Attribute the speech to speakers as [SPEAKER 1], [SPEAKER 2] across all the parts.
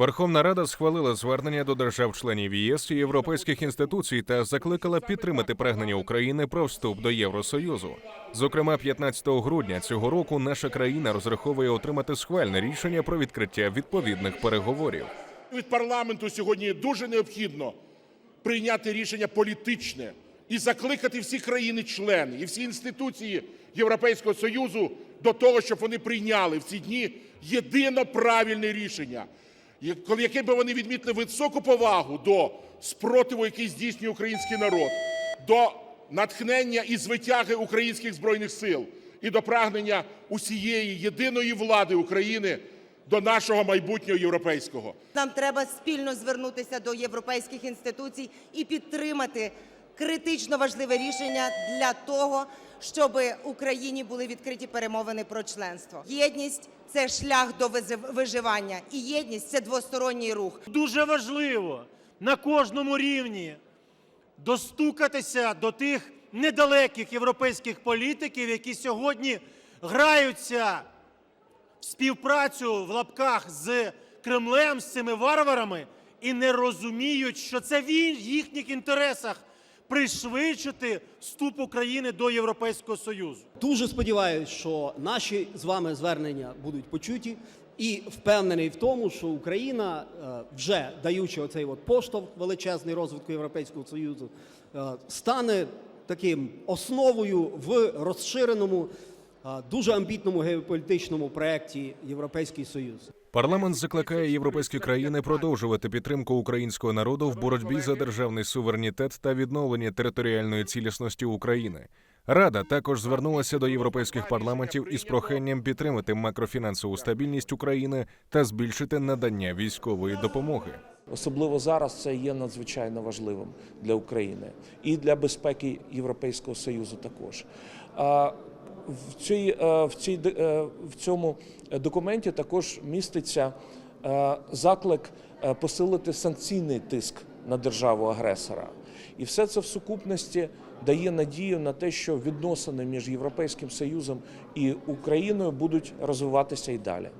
[SPEAKER 1] Верховна Рада схвалила звернення до держав-членів ЄС і європейських інституцій та закликала підтримати прагнення України про вступ до Євросоюзу. Зокрема, 15 грудня цього року наша країна розраховує отримати схвальне рішення про відкриття відповідних переговорів.
[SPEAKER 2] Від парламенту сьогодні дуже необхідно прийняти рішення політичне і закликати всі країни-члени і всі інституції Європейського Союзу до того, щоб вони прийняли в ці дні єдино правильне рішення, яке би вони відмітили високу повагу до спротиву, який здійснює український народ, до натхнення і звитяги українських збройних сил і до прагнення усієї єдиної влади України до нашого майбутнього європейського.
[SPEAKER 3] Нам треба спільно звернутися до європейських інституцій і підтримати критично важливе рішення для того, щоб Україні були відкриті перемовини про членство. Єдність це шлях до виживання, і єдність це двосторонній рух.
[SPEAKER 4] Дуже важливо на кожному рівні достукатися до тих недалеких європейських політиків, які сьогодні граються в співпрацю в лапках з Кремлем, з цими варварами, і не розуміють, що це в їхніх інтересах пришвидшити вступ України до Європейського Союзу.
[SPEAKER 5] Дуже сподіваюся, що наші з вами звернення будуть почуті, і впевнений в тому, що Україна, е, вже даючи оцей от поштовх величезний розвитку Європейського Союзу, е, стане таким основою в розширеному, е, дуже амбітному геополітичному проєкті Європейський Союз.
[SPEAKER 1] Парламент закликає європейські країни продовжувати підтримку українського народу в боротьбі за державний суверенітет та відновлення територіальної цілісності України. Рада також звернулася до європейських парламентів із проханням підтримати макрофінансову стабільність України та збільшити надання військової допомоги.
[SPEAKER 6] Особливо зараз це є надзвичайно важливим для України і для безпеки Європейського Союзу також. В, цій, е, в, цій, е, в цьому документі також міститься е, заклик посилити санкційний тиск на державу-агресора. І все це в сукупності дає надію на те, що відносини між Європейським Союзом і Україною будуть розвиватися і далі.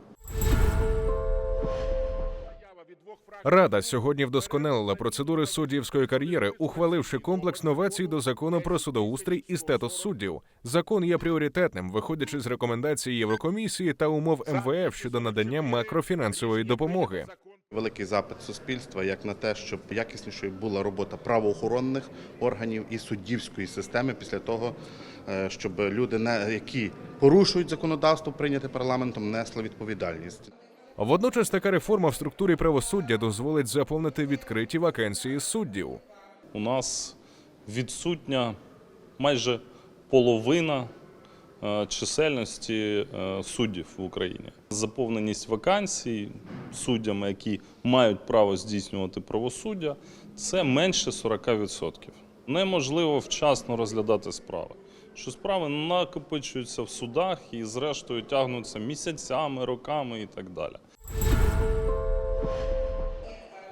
[SPEAKER 1] Рада сьогодні вдосконалила процедури суддівської кар'єри, ухваливши комплекс новацій до закону про судоустрій і статус суддів. Закон є пріоритетним, виходячи з рекомендацій Єврокомісії та умов МВФ щодо надання макрофінансової допомоги.
[SPEAKER 7] Великий запит суспільства як на те, щоб якіснішою була робота правоохоронних органів і суддівської системи після того, е, щоб люди, які порушують законодавство, прийняте парламентом, несли відповідальність.
[SPEAKER 1] Водночас така реформа в структурі правосуддя дозволить заповнити відкриті вакансії суддів.
[SPEAKER 8] у нас відсутня майже половина е, чисельності е, суддів в Україні. Заповненість вакансій суддями, які мають право здійснювати правосуддя, це менше 40%. Неможливо вчасно розглядати справи. Що справи накопичуються в судах і, зрештою, тягнуться місяцями, роками і так далі.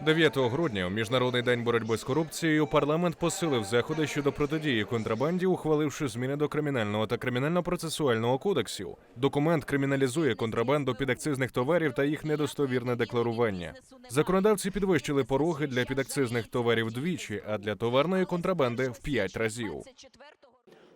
[SPEAKER 1] 9 грудня, у міжнародний день боротьби з корупцією, парламент посилив заходи щодо протидії контрабанді, ухваливши зміни до кримінального та кримінально-процесуального кодексів. Документ криміналізує контрабанду підакцизних товарів та їх недостовірне декларування. Законодавці підвищили пороги для підакцизних товарів вдвічі, а для товарної контрабанди в 5 разів.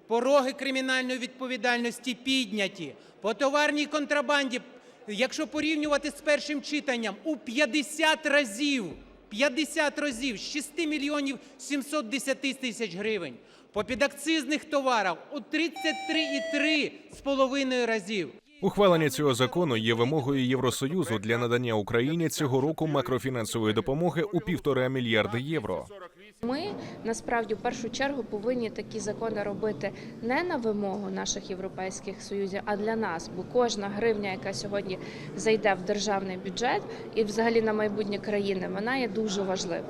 [SPEAKER 9] Пороги кримінальної відповідальності підняті. По товарній контрабанді, якщо порівнювати з першим читанням, у 50 разів, 50 разів, з 6 мільйонів 710 тисяч гривень. По підакцизних товарах у 33,3 з половиною разів.
[SPEAKER 1] Ухвалення цього закону є вимогою Євросоюзу для надання Україні цього року макрофінансової допомоги у півтора мільярди євро.
[SPEAKER 10] Ми насправді в першу чергу повинні такі закони робити не на вимогу наших європейських союзів, а для нас. Бо кожна гривня, яка сьогодні зайде в державний бюджет і взагалі на майбутнє країни, вона є дуже важлива.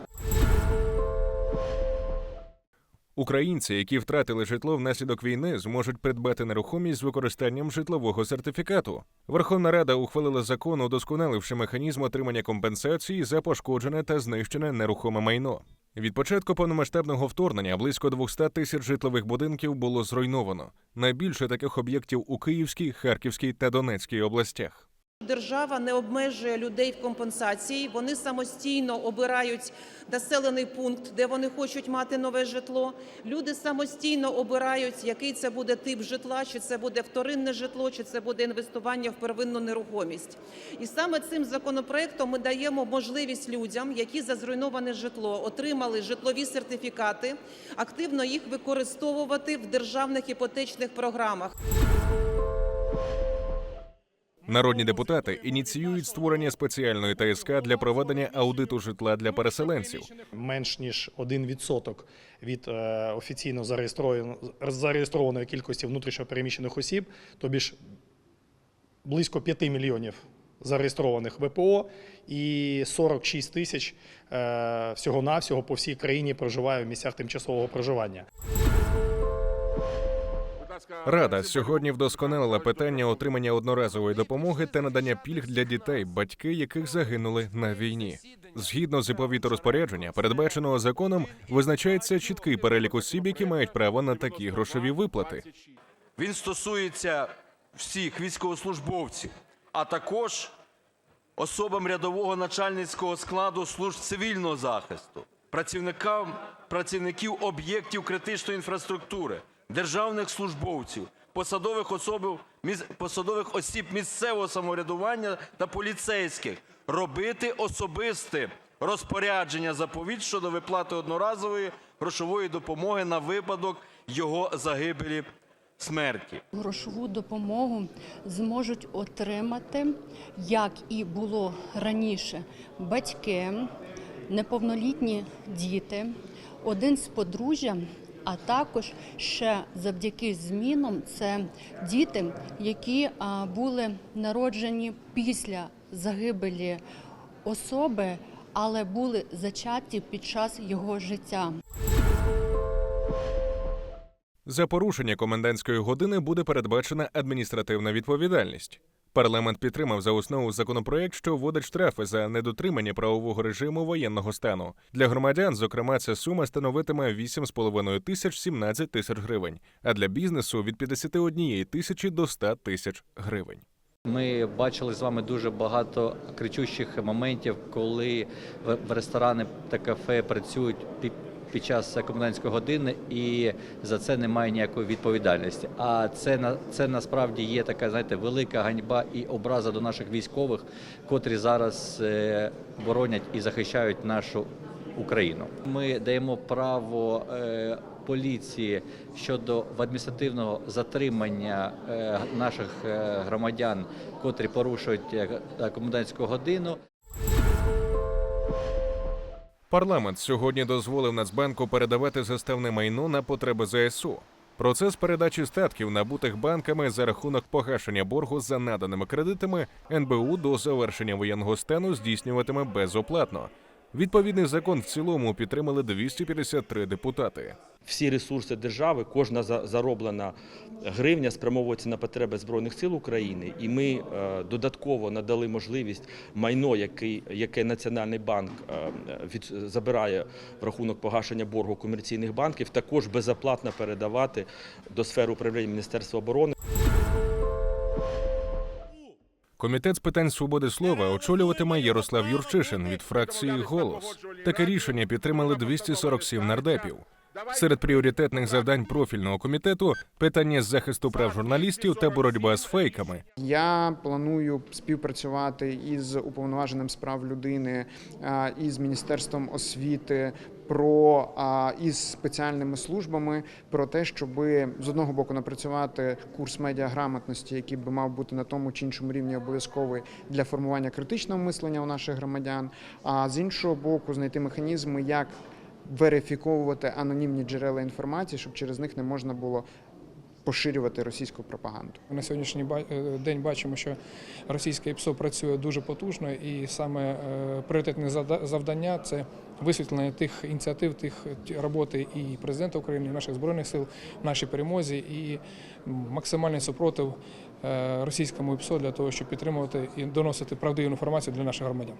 [SPEAKER 1] Українці, які втратили житло внаслідок війни, зможуть придбати нерухомість з використанням житлового сертифікату. Верховна Рада ухвалила закон, удосконаливши механізм отримання компенсації за пошкоджене та знищене нерухоме майно. Від початку повномасштабного вторгнення близько 200 тисяч житлових будинків було зруйновано. Найбільше таких об'єктів у Київській, Харківській та Донецькій областях.
[SPEAKER 11] Держава не обмежує людей в компенсації. Вони самостійно обирають населений пункт, де вони хочуть мати нове житло. Люди самостійно обирають, який це буде тип житла, чи це буде вторинне житло, чи це буде інвестування в первинну нерухомість. І саме цим законопроектом ми даємо можливість людям, які за зруйноване житло отримали житлові сертифікати, активно їх використовувати в державних іпотечних програмах.
[SPEAKER 1] Народні депутати ініціюють створення спеціальної ТСК для проведення аудиту житла для переселенців.
[SPEAKER 12] менш ніж 1% від е, офіційно зареєстрованої, кількості внутрішньопереміщених осіб, тобі ж близько 5 мільйонів зареєстрованих ВПО і 46 тисяч е, всього-навсього по всій країні проживає в місцях тимчасового проживання.
[SPEAKER 1] Рада сьогодні вдосконалила питання отримання одноразової допомоги та надання пільг для дітей, батьки яких загинули на війні. Згідно з заповіту розпорядження, передбаченого законом, визначається чіткий перелік осіб, які мають право на такі грошові виплати.
[SPEAKER 13] Він стосується всіх військовослужбовців, а також особам рядового начальницького складу служб цивільного захисту, працівникам, працівників об'єктів критичної інфраструктури, державних службовців, посадових осіб місцевого самоврядування та поліцейських робити особисте розпорядження заповіт щодо виплати одноразової грошової допомоги на випадок його загибелі смерті.
[SPEAKER 14] Грошову допомогу зможуть отримати, як і було раніше, батьки, неповнолітні діти, один з подружжя, а також ще завдяки змінам це діти, які були народжені після загибелі особи, але були зачаті під час його життя.
[SPEAKER 1] За порушення комендантської години буде передбачена адміністративна відповідальність. Парламент підтримав за основу законопроект, що вводить штрафи за недотримання правового режиму воєнного стану. Для громадян, зокрема, ця сума становитиме 8,5 тисяч 17 тисяч гривень, а для бізнесу від 51 тисячі до 100 тисяч гривень.
[SPEAKER 15] Ми бачили з вами дуже багато кричущих моментів, коли в ресторани та кафе працюють під, час комендантської години, і за це немає ніякої відповідальності. А це це насправді є така, знаєте, велика ганьба і образа до наших військових, котрі зараз е, боронять і захищають нашу Україну. Ми даємо право. Е, Поліції щодо адміністративного затримання е, наших громадян, котрі порушують комендантську годину.
[SPEAKER 1] Парламент сьогодні дозволив Нацбанку передавати заставне майно на потреби ЗСУ. Процес передачі статків, набутих банками за рахунок погашення боргу за наданими кредитами, НБУ до завершення воєнного стану здійснюватиме безоплатно. Відповідний закон в цілому підтримали 253 депутати.
[SPEAKER 16] всі ресурси держави, кожна за- зароблена гривня спрямовується на потреби Збройних сил України, і ми е, додатково надали можливість майно, яке Національний банк е, забирає в рахунок погашення боргу комерційних банків, також безоплатно передавати до сфери управління Міністерства оборони.
[SPEAKER 1] Комітет з питань свободи слова очолюватиме Ярослав Юрчишин від фракції Голос. Таке рішення підтримали 247 нардепів. Серед пріоритетних завдань профільного комітету питання з захисту прав журналістів та боротьба з фейками.
[SPEAKER 17] Я планую співпрацювати із уповноваженим з прав людини, із міністерством освіти. Про а, із спеціальними службами про те, щоб з одного боку напрацювати курс медіаграмотності, який би мав бути на тому чи іншому рівні обов'язковий для формування критичного мислення у наших громадян. А з іншого боку, знайти механізми, як верифіковувати анонімні джерела інформації, щоб через них не можна було поширювати російську пропаганду.
[SPEAKER 18] На сьогоднішній е, день бачимо, що російське ПСО працює дуже потужно, і саме е, пріоритетне завда- завдання це висвітлення тих ініціатив, тих роботи і президента України, і наших збройних сил нашій перемозі, і максимальний супротив е, російському ПСО для того, щоб підтримувати і доносити правдиву інформацію для наших громадян.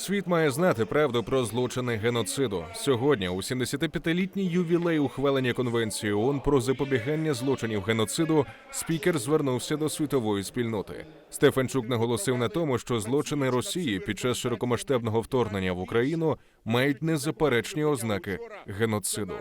[SPEAKER 1] Світ має знати правду про злочини геноциду. Сьогодні, у 75-літній ювілей ухвалення конвенції ООН про запобігання злочинів геноциду, спікер звернувся до світової спільноти. Стефанчук наголосив на тому, що злочини Росії під час широкомасштабного вторгнення в Україну мають незаперечні ознаки геноциду.